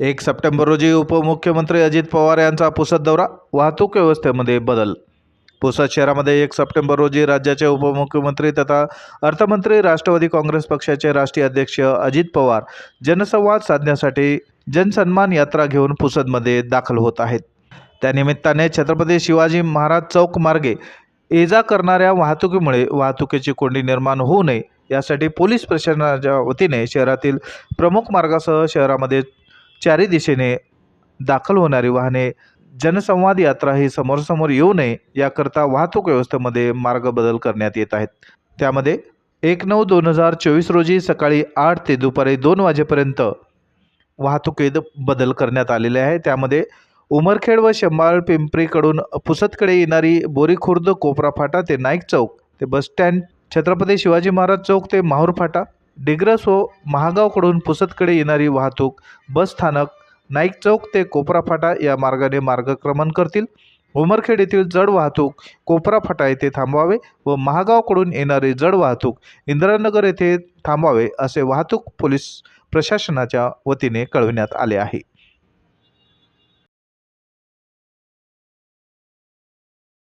एक सप्टेंबर रोजी उपमुख्यमंत्री अजित पवार यांचा पुसद दौरा वाहतूक व्यवस्थेमध्ये बदल. पुसद शहरामध्ये एक सप्टेंबर रोजी राज्याचे उपमुख्यमंत्री तथा अर्थमंत्री राष्ट्रवादी काँग्रेस पक्षाचे राष्ट्रीय अध्यक्ष अजित पवार जनसंवाद साधण्यासाठी जनसन्मान यात्रा घेऊन पुसदमध्ये दाखल होत आहेत. त्यानिमित्ताने छत्रपती शिवाजी महाराज चौक मार्गे ये जा करणाऱ्या वाहतुकीमुळे वाहतुकीची कोंडी निर्माण होऊ नये यासाठी पोलीस प्रशासनाच्या वतीने शहरातील प्रमुख मार्गासह शहरामध्ये चारी दिशेने दाखल होणारी वाहने जनसंवाद यात्रा ही समोरसमोर येऊ नये याकरता वाहतूक व्यवस्थेमध्ये मार्ग बदल करण्यात येत आहेत. त्यामध्ये एक नऊ दोन हजार चोवीस रोजी सकाळी आठ ते दुपारी दोन वाजेपर्यंत वाहतुकीत बदल करण्यात आलेले आहे. त्यामध्ये उमरखेड व शंबाळ पिंपरीकडून पुसदकडे येणारी बोरीखुर्द कोपरा फाटा ते नाईक चौक ते बसस्टँड छत्रपती शिवाजी महाराज चौक ते माहूर फाटा डिग्रसो महागावकडून पुसदकडे येणारी वाहतूक बस स्थानक नाईक चौक ते कोपरा फाटा या मार्गाने मार्गक्रमण करतील. उमरखेड येथील जड वाहतूक कोपरा फाटा येथे थांबवावे व महागावकडून येणारी जड वाहतूक इंदिरानगर येथे थांबवावे असे वाहतूक पोलीस प्रशासनाच्या वतीने कळविण्यात आले आहे.